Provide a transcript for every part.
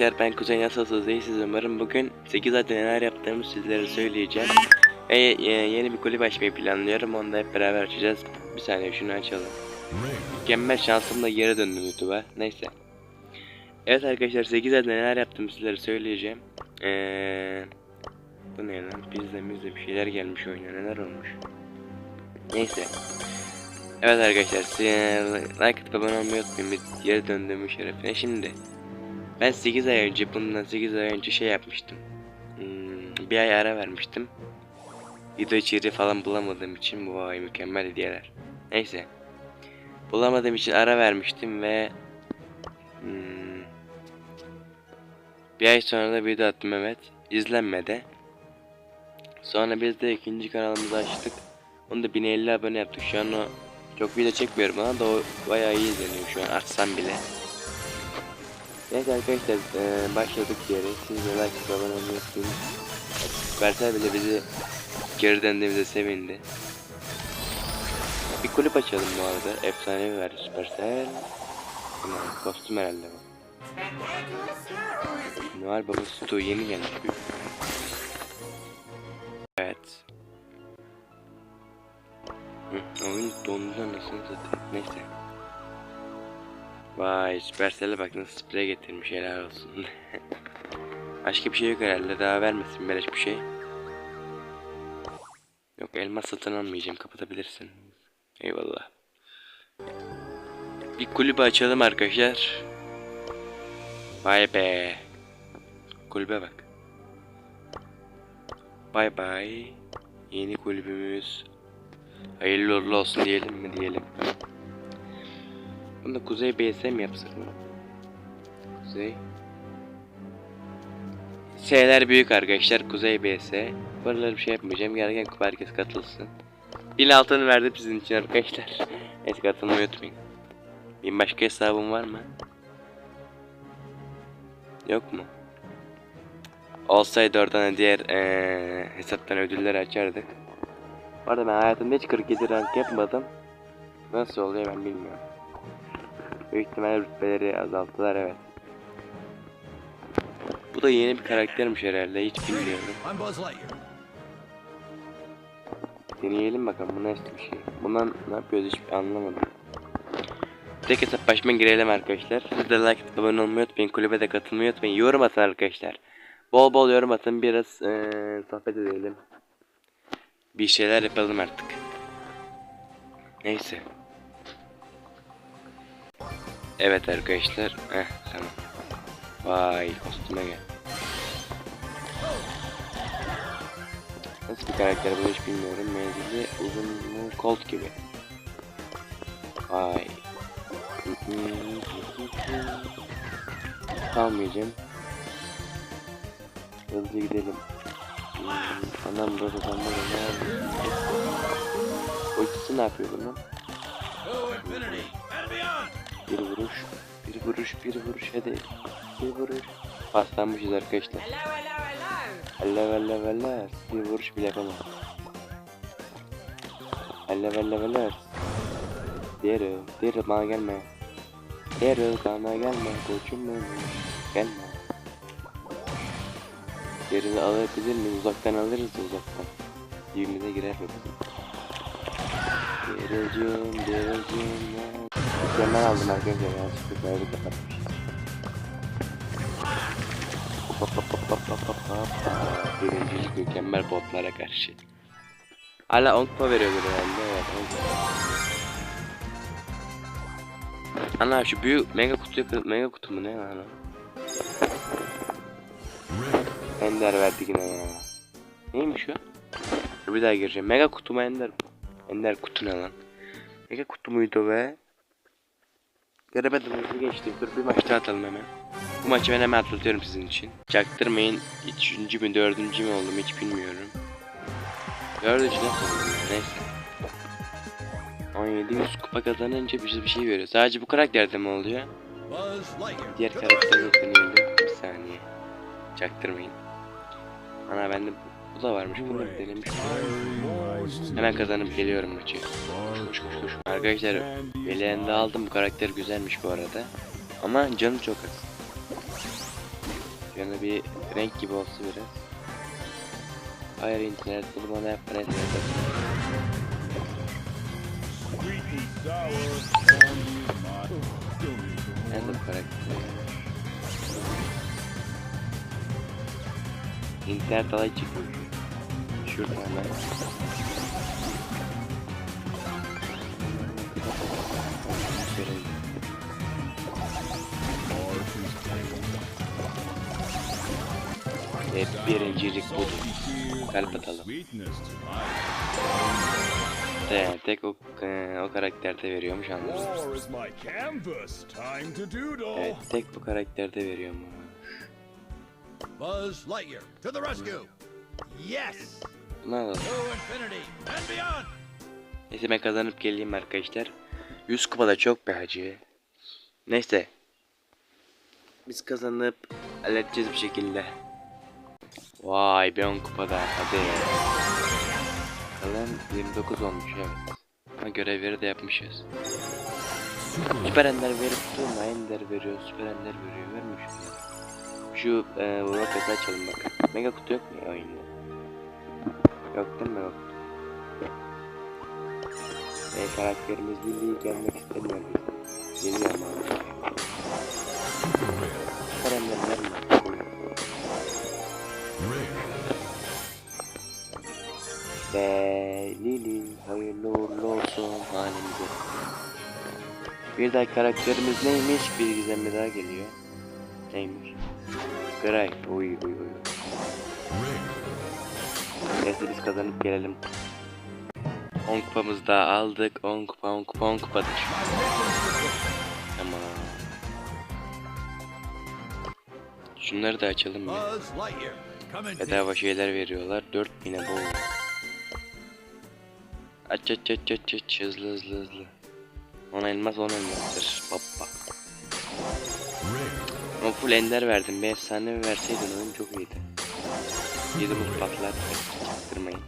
Arkadaşlar ben Kuzey nasılsınız iyisiniz umarım bugün 8 ayda neler yaptığımı sizlere söyleyeceğim. E, yeni bir kulüp açmayı planlıyorum onu da hep beraber açacağız. Bir saniye şunu açalım. Mükemmel şansımla geri döndüm YouTube'a. Neyse. Evet arkadaşlar 8 ayda neler yaptığımı sizlere söyleyeceğim. Eee Bu ne lan? Pizza bir şeyler gelmiş oyuna. Neler olmuş? Neyse. Evet arkadaşlar like atıp abone olmayı unutmayın. Geri döndüğümün şerefine şimdi ben 8 ay önce bundan 8 ay önce şey yapmıştım. Hmm, bir ay ara vermiştim. Video içeriği falan bulamadığım için bu ay mükemmel hediyeler. Neyse. Bulamadığım için ara vermiştim ve hmm, bir ay sonra da video attım evet. İzlenmedi. Sonra biz de ikinci kanalımızı açtık. Onu da 1050 abone yaptık. Şu an o çok video çekmiyorum ama da o bayağı iyi izleniyor şu an açsam bile. Evet arkadaşlar eee, başladık yere. Siz de like abone olmayı unutmayın. Süpersel bile bizi geri döndüğümüze sevindi. Bir kulüp açalım bu arada. Efsanevi verdi Süpersel. Aman, kostüm herhalde bu. Noel Baba Stu yeni gelmiş büyük. Evet. Hı, oyun dondu anasını satayım. Neyse. Vay Supercell'e bak nasıl sprey getirmiş helal olsun. Başka bir şey yok herhalde daha vermesin beleş bir şey. Yok elmas satın almayacağım kapatabilirsin. Eyvallah. Bir kulübe açalım arkadaşlar. Vay be. Kulübe bak. Bay bay. Yeni kulübümüz. Hayırlı uğurlu olsun diyelim mi diyelim. Bunu Kuzey BS mi yapsak mı? Kuzey. Şeyler büyük arkadaşlar. Kuzey BS. Buraları bir şey yapmayacağım. Gereken kupa herkes katılsın. Bin altını verdim sizin için arkadaşlar. Neyse katılmayı unutmayın. Benim başka hesabım var mı? Yok mu? Olsaydı oradan diğer eee, hesaptan ödülleri açardık. Bu arada ben hayatımda hiç 47 rank yapmadım. Nasıl oluyor ben bilmiyorum. Büyük ihtimalle rütbeleri azalttılar evet. Bu da yeni bir karaktermiş herhalde hiç bilmiyorum. Deneyelim bakalım bu nasıl bir şey. Bundan ne yapıyoruz hiç anlamadım. Tek hesaplaşma girelim arkadaşlar. Siz de like atıp abone olmayı unutmayın. Kulübe de katılmayı unutmayın. Yorum atın arkadaşlar. Bol bol yorum atın. Biraz eee, sohbet edelim. Bir şeyler yapalım artık. Neyse. Evet arkadaşlar. Heh tamam. Vay kostüme gel. Nasıl bir karakter bu hiç bilmiyorum. Menzili uzun mu Colt gibi. Vay. Kalmayacağım. Hızlı gidelim. Anam burada burada ne yapıyor? O ikisi ne yapıyor bunun? Bir vuruş, bir vuruş, bir vuruş hadi. Bir vuruş. Paslanmışız arkadaşlar. Hello, hello, hello. Hello hello hello. Bir vuruş bile yapamam. Hello hello hello. Daryl, Daryl bana gelme. Daryl bana gelme koçum benim. Gelme. Daryl'ı alabilir miyiz? Uzaktan alırız da uzaktan. Dibimize girer mi bizim? Daryl'cım, Daryl'cım. Mükemmel aldım arkadaşlar ya. Çıktık böyle kapatmış. Birincilik mükemmel botlara karşı. Hala 10 kupa veriyordur herhalde. Evet, 10 kupa. Ana şu büyük mega kutu mega kutu mu ne lan? Ender verdi yine ya. Neymiş o? Bir daha gireceğim. Mega kutu mu Ender? Ender kutu ne lan? Mega kutu muydu be? Göremedim hızlı geçti. Dur bir maç daha atalım hemen. Bu maçı ben hemen atlatıyorum sizin için. Çaktırmayın. Üçüncü mü dördüncü mü oldum hiç bilmiyorum. Dördüncü nasıl neyse. 1700 kupa kazanınca bize bir şey veriyor. Sadece bu karakterde mi oluyor? Diğer karakterleri deneyelim. Bir saniye. Çaktırmayın. Ana bende bu da varmış. Bunu da bir denemiş. Hemen kazanıp geliyorum maçı. Koş koş koş. Arkadaşlar Veli'nde aldım. Bu karakter güzelmiş bu arada. Ama canı çok az. Yani bir renk gibi olsa biraz. Hayır internet bunu bana yapma some Nerede bu karakter? İnternet alay çıkıyor. Şuradan hemen. İs Ve birincilik budur. Kalp atalım. Yani tek o, e, o karakterde veriyormuş anladım. Evet tek bu karakterde veriyormuş. Buzz Lightyear to the rescue. Yes. Ne alalım? Neyse ben kazanıp geleyim arkadaşlar. 100 kupada çok be hacı. Neyse. Biz kazanıp halledeceğiz bir şekilde. Vay be 10 kupada hadi. Kalan 29 olmuş evet. Ama görevleri de yapmışız. Süper Ender verip durma Ender veriyor, Süper Ender veriyor, vermiş. Şu e, roketi açalım bak. Mega kutu yok mu ya oyunda? Yok değil mi? Yok. E, karakterimiz Lily gelmek istemiyor. Geliyor ama. Ender verme. Ve Lili hayırlı uğurlu olsun halimize. Bir daha karakterimiz neymiş? Bir gizemli daha geliyor. Neymiş? Gray. Uy uy uy. Neyse biz kazanıp gelelim. 10 kupamızı da aldık. 10 kupa 10 kupa 10 kupadır. Tamam. Şunları da açalım ya. Bedava şeyler veriyorlar. 4000'e bol. Aç aç aç aç aç hızlı hızlı hızlı. 10 elmas 10 elmastır. Baba. Ama full ender verdim. Bir efsane verseydin oyun çok iyiydi. Yedimiz patlar. Çaktırmayın.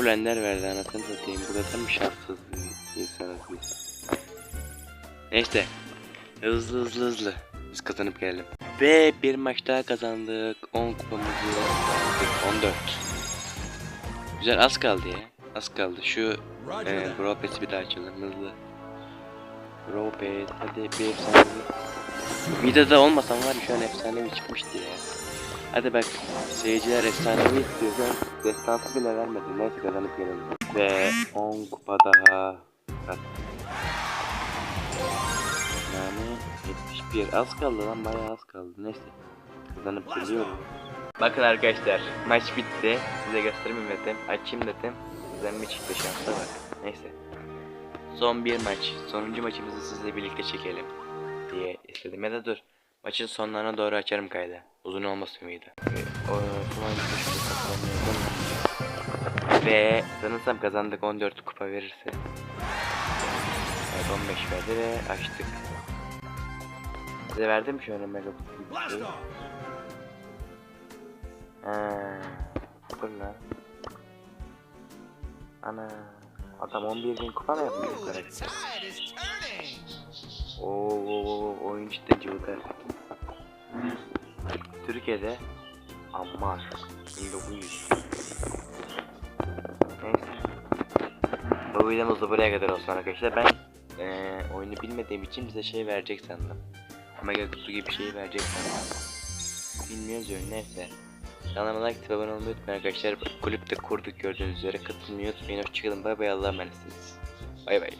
Full ender verdi anasını satayım. Bu kadar mı şanssız bir insanız biz? Neyse. Hızlı hızlı hızlı. Biz kazanıp gelelim. Ve bir maç daha kazandık. 10 kupamızı aldık. 14. Güzel az kaldı ya. Az kaldı. Şu e, Pass'i bir daha açalım hızlı. Pass hadi bir efsane. Videoda olmasam var ya şu an efsanevi çıkmıştı ya. Hadi bak seyirciler efsanevi istiyorsa destansı bile vermedi. Neyse kazanıp gelelim. Ve 10 kupa daha kattık. Yani 71 az kaldı lan bayağı az kaldı. Neyse kazanıp geliyorum. Bakın arkadaşlar maç bitti. Size göstermeyeyim dedim. Açayım dedim. Bir çıktı şansa bak. Neyse. Son bir maç. Sonuncu maçımızı sizle birlikte çekelim. Diye istedim. Ya da dur. Maçın sonlarına doğru açarım kaydı. Uzun olmasın mıydı? Ee. Ve sanırsam kazandık 14 kupa verirse. Evet 15 verdi ve açtık. Size verdim şu an mega kutu gibi bir Blast şey. off. Ha, dur lan. Ana. Adam 11 bin kupa mı yapmış karakter? Oo, oyun işte cıvıkar. Türkiye'de Ammar 1900 Neyse. Bu videomuz da buraya kadar olsun arkadaşlar. Ben eee, oyunu bilmediğim için bize şey verecek sandım. Omega kutu gibi bir şey verecek sandım. Bilmiyoruz oyun neyse. Kanalıma like atıp abone olmayı unutmayın arkadaşlar. Kulüpte kurduk gördüğünüz üzere. Katılmayı unutmayın. Hoşçakalın bay bay. Allah'a emanetsiniz. Bay bay